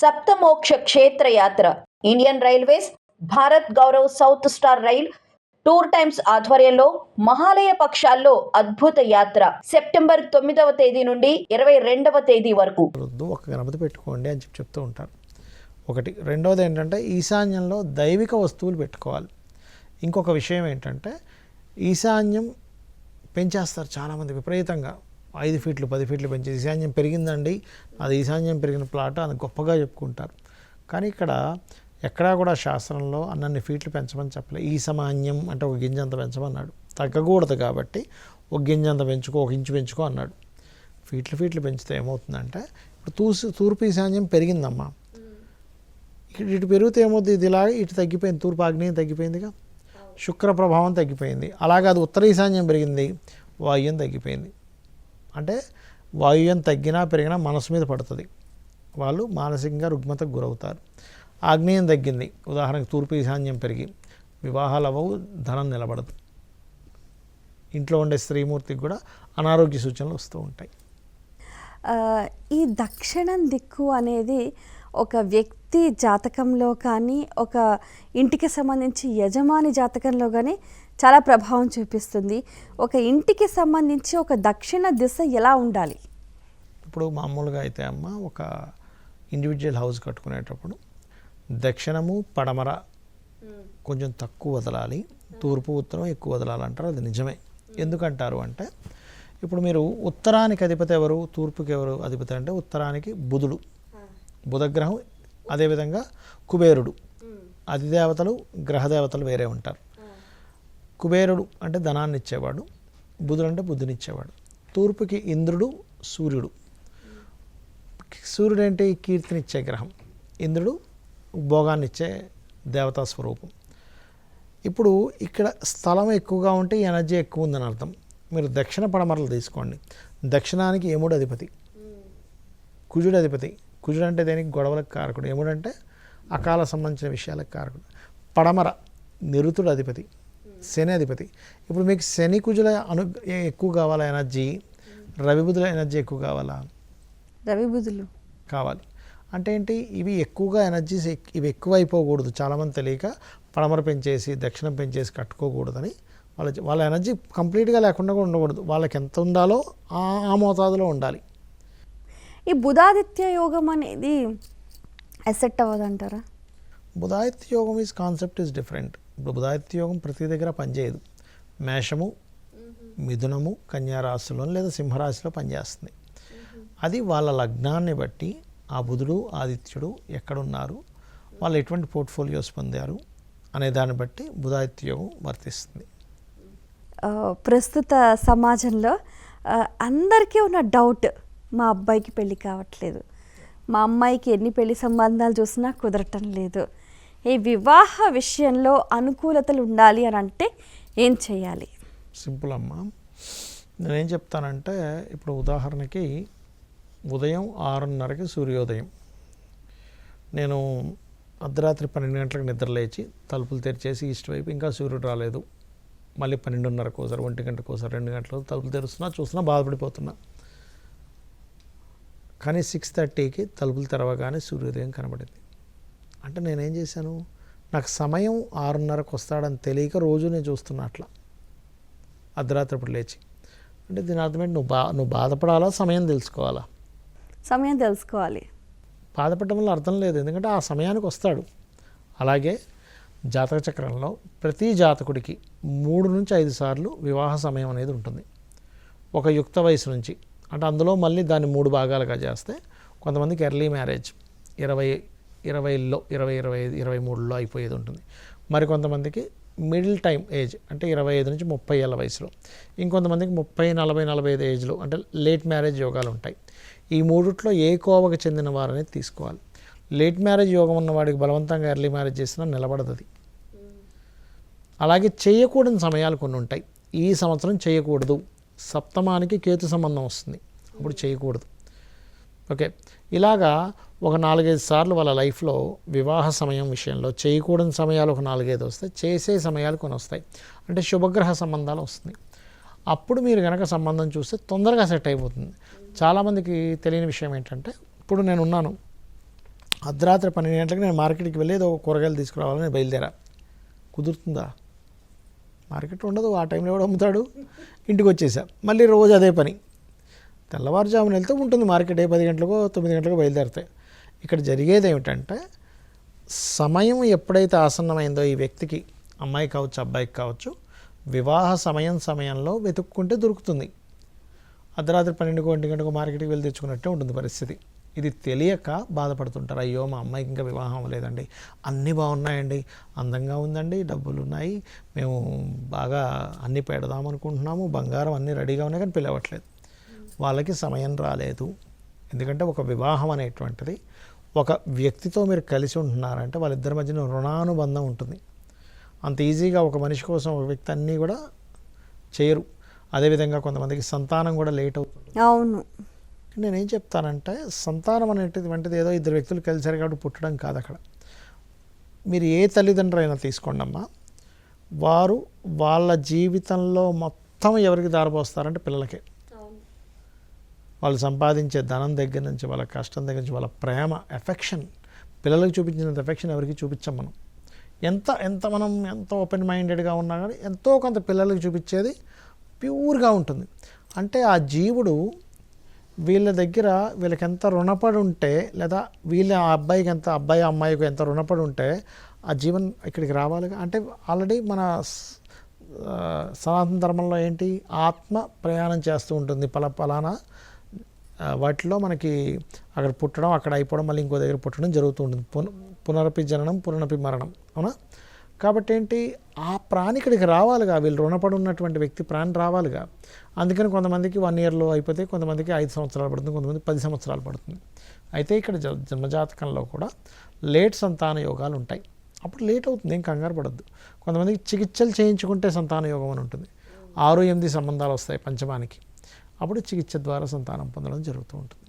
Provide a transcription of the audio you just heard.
Saptamoksha Kshetra Yatra Indian Railways Bharat Gaurav south star rail tour times ఆధ్వర్యంలో మహాలయ పక్షాల్లో అద్భుత యాత్ర. September తొమ్మిదవ తేదీ నుండి ఇరవై రెండవ తేదీ వరకు. ఒక గణపతి పెట్టుకోండి అని చెప్పి చెప్తూ ఉంటారు. ఒకటి. రెండవది ఏంటంటే ఈశాన్యంలో దైవిక వస్తువులు పెట్టుకోవాలి. ఇంకొక విషయం ఏంటంటే ఈశాన్యం పెంచేస్తారు చాలామంది విపరీతంగా. ఐదు ఫీట్లు పది ఫీట్లు పెంచి ఈశాన్యం పెరిగిందండి. అది ఈశాన్యం పెరిగిన ప్లాట్ అని గొప్పగా చెప్పుకుంటారు. కానీ ఇక్కడ ఎక్కడా కూడా శాస్త్రంలో అన్నన్ని ఫీట్లు పెంచమని చెప్పలే. ఈ సమాన్యం అంటే ఒక గింజంత పెంచమన్నాడు. తగ్గకూడదు కాబట్టి ఒక గింజంత పెంచుకో ఒక ఇంచు పెంచుకో అన్నాడు. ఫీట్లు ఫీట్లు పెంచితే ఏమవుతుందంటే ఇప్పుడు తూసు తూర్పు ఈశాన్యం పెరిగిందమ్మా. ఇటు ఇటు పెరిగితే ఏమవుతుంది ఇది ఇలాగ ఇటు తగ్గిపోయింది. తూర్పు ఆగ్నేయం తగ్గిపోయిందిగా. శుక్ర ప్రభావం తగ్గిపోయింది. అలాగే అది ఉత్తర ఈశాన్యం పెరిగింది. వాయువ్యం తగ్గిపోయింది. అంటే వాయువ్యం తగ్గినా పెరిగినా మనసు మీద పడుతుంది. వాళ్ళు మానసికంగా రుగ్మతకు గురవుతారు. ఆగ్నేయం తగ్గింది. ఉదాహరణకు తూర్పు ఈశాన్యం పెరిగి వివాహాలు అవ్వవు ధనం నిలబడదు. ఇంట్లో ఉండే స్త్రీమూర్తికి కూడా అనారోగ్య సూచనలు వస్తూ ఉంటాయి. ఈ దక్షిణం దిక్కు అనేది ఒక వ్యక్తి జాతకంలో కానీ ఒక ఇంటికి సంబంధించి యజమాని జాతకంలో కానీ చాలా ప్రభావం చూపిస్తుంది. ఒక ఇంటికి సంబంధించి ఒక దక్షిణ దిశ ఎలా ఉండాలి? ఇప్పుడు మామూలుగా అయితే అమ్మ ఒక ఇండివిజువల్ హౌస్ కట్టుకునేటప్పుడు దక్షిణము పడమర కొంచెం తక్కువ వదలాలి. తూర్పు ఉత్తరం ఎక్కువ వదలాలంటారు. అది నిజమే. ఎందుకంటారు అంటే ఇప్పుడు మీరు ఉత్తరానికి అధిపతి ఎవరు తూర్పుకి ఎవరు అధిపతి అంటే ఉత్తరానికి బుధుడు. బుధగ్రహం అదేవిధంగా కుబేరుడు. అధిదేవతలు గ్రహదేవతలు వేరే ఉంటారు. కుబేరుడు అంటే ధనాన్ని ఇచ్చేవాడు బుధుడు అంటే బుద్ధునిచ్చేవాడు. తూర్పుకి ఇంద్రుడు సూర్యుడు. సూర్యుడు అంటే కీర్తినిచ్చే గ్రహం. ఇంద్రుడు భోగాన్ని ఇచ్చే దేవతా స్వరూపం. ఇప్పుడు ఇక్కడ స్థలం ఎక్కువగా ఉంటే ఎనర్జీ ఎక్కువ ఉందని అర్థం. మీరు దక్షిణ పడమరలు తీసుకోండి. దక్షిణానికి యముడు అధిపతి. కుజుడు అధిపతి. కుజుడు అంటే దేనికి? గొడవలకు కారకుడు. యముడు అంటే అకాల సంబంధించిన విషయాలకు కారకుడు. పడమర నిరుతుడు అధిపతి. శని అధిపతి. ఇప్పుడు మీకు శని కుజుల అను ఎక్కువ కావాలా ఎనర్జీ? రవి బుధుల ఎనర్జీ ఎక్కువ కావాలా? రవి బుధులు కావాలి. అంటే ఏంటి? ఇవి ఎక్కువగా ఎనర్జీస్ ఇవి ఎక్కువ అయిపోకూడదు చాలామంది తెలియక పడమర పెంచేసి దక్షిణం పెంచేసి కట్టుకోకూడదని వాళ్ళ వాళ్ళ ఎనర్జీ కంప్లీట్గా లేకుండా కూడా ఉండకూడదు. వాళ్ళకి ఎంత ఉండాలో ఆ ఆ మోతాదులో ఉండాలి. ఈ బుధాదిత్య యోగం అనేది ఎసెట్ అవ్వదంటారా? బుధాదిత్య యోగం ఈజ్ కాన్సెప్ట్ ఈజ్ డిఫరెంట్ ఇప్పుడు బుధాదిత్య యోగం ప్రతి దగ్గర పనిచేయదు. మేషము మిథునము కన్యా రాశిలో లేదా సింహరాశిలో పనిచేస్తుంది. అది వాళ్ళ లగ్నాన్ని బట్టి ఆ బుధుడు ఆదిత్యుడు ఎక్కడున్నారు వాళ్ళు ఎటువంటి పోర్ట్ఫోలియోస్ పొందారు అనే దాన్ని బట్టి బుధాదిత్య యోగం వర్తిస్తుంది ప్రస్తుత సమాజంలో అందరికీ ఉన్న డౌట్ మా అబ్బాయికి పెళ్ళి కావట్లేదు. మా అమ్మాయికి ఎన్ని పెళ్ళి సంబంధాలు చూసినా కుదరటం లేదు. ఈ వివాహ విషయంలో అనుకూలతలు ఉండాలి అని అంటే ఏం చేయాలి? సింపుల్ అమ్మ. నేనేం చెప్తానంటే ఇప్పుడు ఉదాహరణకి ఉదయం ఆరున్నరకి సూర్యోదయం. నేను అర్ధరాత్రి పన్నెండు గంటలకు నిద్ర లేచి తలుపులు తెరిచేసి ఈస్ట్ వైపు ఇంకా సూర్యుడు రాలేదు. మళ్ళీ పన్నెండున్నరకు ఒకసారి ఒంటి గంటకు ఒకసారి రెండు గంటలు తలుపులు తెరుస్తున్నా చూస్తున్నా బాధపడిపోతున్నా. కానీ సిక్స్ థర్టీకి తలుపులు తెరవగానే సూర్యోదయం కనబడింది. అంటే నేనేం చేశాను? నాకు సమయం ఆరున్నరకు వస్తాడని తెలియక రోజు నేను చూస్తున్నా అట్లా. అర్ధరాత్రి అప్పుడు లేచి. అంటే దీని అర్థం ఏంటి? నువ్వు బా నువ్వు బాధపడాలా? సమయం తెలుసుకోవాలా? సమయం తెలుసుకోవాలి. బాధపడడం వల్ల అర్థం లేదు. ఎందుకంటే ఆ సమయానికి వస్తాడు. అలాగే జాతక చక్రంలో ప్రతి జాతకుడికి మూడు నుంచి ఐదు సార్లు వివాహ సమయం అనేది ఉంటుంది. ఒక యుక్త వయసు నుంచి. అంటే అందులో మళ్ళీ దాన్ని మూడు భాగాలుగా చేస్తే కొంతమందికి ఎర్లీ మ్యారేజ్ ఇరవై ఇరవైలో ఇరవై ఇరవై ఐదు ఇరవై మూడులో అయిపోయేది ఉంటుంది. మరి కొంతమందికి మిడిల్ టైం ఏజ్ అంటే ఇరవై ఐదు నుంచి ముప్పై ఏళ్ళ వయసులో ఇంకొంతమందికి ముప్పై నలభై నలభై ఐదు ఏజ్లో అంటే లేట్ మ్యారేజ్ యోగాలు ఉంటాయి. ఈ మూడిట్లో ఏ కోవకు చెందిన వారనేది తీసుకోవాలి. లేట్ మ్యారేజ్ యోగం ఉన్నవాడికి బలవంతంగా ఎర్లీ మ్యారేజ్ చేసినా నిలబడదు అది అలాగే చేయకూడని సమయాలు కొన్ని ఉంటాయి. ఈ సంవత్సరం చేయకూడదు. సప్తమానికి కేతు సంబంధం వస్తుంది. అప్పుడు చేయకూడదు. ఓకే. ఇలాగా ఒక నాలుగైదు సార్లు వాళ్ళ లైఫ్లో వివాహ సమయం విషయంలో చేయకూడని సమయాలు ఒక నాలుగైదు వస్తాయి చేసే సమయాలు కొన్ని వస్తాయి. అంటే శుభగ్రహ సంబంధాలు వస్తుంది అప్పుడు మీరు కనుక సంబంధం చూస్తే తొందరగా సెట్ అయిపోతుంది. చాలామందికి తెలియని విషయం ఏంటంటే ఇప్పుడు నేను ఉన్నాను. అర్ధరాత్రి పన్నెండు గంటలకు నేను మార్కెట్కి వెళ్ళి ఏదో కూరగాయలు తీసుకురావాలని బయలుదేరా. కుదురుతుందా? మార్కెట్ ఉండదు ఆ టైంలో ఎవడు అమ్ముతాడు? ఇంటికి వచ్చేసా. మళ్ళీ రోజు అదే పని. తెల్లవారుజామున వెళ్తే ఉంటుంది మార్కెట్. ఏ పది గంటలకో తొమ్మిది గంటలకో బయలుదేరుతాయి. ఇక్కడ జరిగేది ఏమిటంటే సమయం ఎప్పుడైతే ఆసన్నమైందో ఈ వ్యక్తికి అమ్మాయి కావచ్చు అబ్బాయికి కావచ్చు వివాహ సమయం సమయంలో వెతుక్కుంటే దొరుకుతుంది. అర్ధరాత్రి పన్నెండుకో ఒంటి గంటకు మార్కెట్కి వెళ్ళి తెచ్చుకున్నట్టే ఉంటుంది పరిస్థితి. ఇది తెలియక బాధపడుతుంటారు అయ్యో మా అమ్మాయికి ఇంకా వివాహం లేదండి అన్నీ బాగున్నాయండి అందంగా ఉందండి డబ్బులు ఉన్నాయి మేము బాగా అన్నీ పెడదాం అనుకుంటున్నాము బంగారం అన్నీ రెడీగా ఉన్నాయి కానీ పిలవట్లేదు వాళ్ళకి సమయం రాలేదు. ఎందుకంటే ఒక వివాహం అనేటువంటిది ఒక వ్యక్తితో మీరు కలిసి ఉంటున్నారంటే వాళ్ళిద్దరి మధ్యన రుణానుబంధం ఉంటుంది. అంత ఈజీగా ఒక మనిషి కోసం ఒక వ్యక్తి అన్నీ కూడా చేయరు. అదేవిధంగా కొంతమందికి సంతానం కూడా లేట్ అవుతుంది. అవును. నేనేం చెప్తానంటే సంతానం అనేటువంటిది ఏదో ఇద్దరు వ్యక్తులు కలిసారు కాబట్టి పుట్టడం కాదు అక్కడ. మీరు ఏ తల్లిదండ్రులు అయినా తీసుకోండి అమ్మా. వారు వాళ్ళ జీవితంలో మొత్తం ఎవరికి దారిపోస్తారంటే పిల్లలకే. వాళ్ళు సంపాదించే ధనం దగ్గర నుంచి వాళ్ళ కష్టం దగ్గర నుంచి వాళ్ళ ప్రేమ ఎఫెక్షన్ పిల్లలకు చూపించినంత ఎఫెక్షన్ ఎవరికి చూపించాం మనం? ఎంత ఎంత మనం ఎంత ఓపెన్ మైండెడ్గా ఉన్నా కానీ ఎంతో కొంత పిల్లలకు చూపించేది ప్యూర్గా ఉంటుంది. అంటే ఆ జీవుడు వీళ్ళ దగ్గర వీళ్ళకి ఎంత రుణపడి ఉంటే లేదా వీళ్ళ ఆ అబ్బాయికి ఎంత అబ్బాయి అమ్మాయికి ఎంత రుణపడి ఉంటే ఆ జీవన్ ఇక్కడికి రావాలి అంటే ఆల్రెడీ మన సనాతన ధర్మంలో ఏంటి? ఆత్మ ప్రయాణం చేస్తూ ఉంటుంది. పల పలానా వాటిలో మనకి అక్కడ పుట్టడం అక్కడ అయిపోవడం మళ్ళీ ఇంకో దగ్గర పుట్టడం జరుగుతూ ఉంటుంది. పున పునరపి జననం పునరపి మరణం అవునా? కాబట్టి ఏంటి ఆ ప్రాణి ఇక్కడికి రావాలిగా. వీళ్ళు రుణపడి ఉన్నటువంటి వ్యక్తి ప్రాణి రావాలిగా. అందుకని కొంతమందికి వన్ ఇయర్లో అయిపోతే కొంతమందికి ఐదు సంవత్సరాలు పడుతుంది కొంతమంది పది సంవత్సరాలు పడుతుంది. అయితే ఇక్కడ జ- జన్మజాతకంలో కూడా లేట్ సంతాన యోగాలు ఉంటాయి. అప్పుడు లేట్ అవుతుంది ఏం కంగారు పడద్దు. కొంతమందికి చికిత్సలు చేయించుకుంటే సంతాన యోగం అని ఉంటుంది. ఆరు ఎనిమిది సంబంధాలు వస్తాయి పంచమానికి. అప్పుడు చికిత్స ద్వారా సంతానం పొందడం జరుగుతూ ఉంటుంది.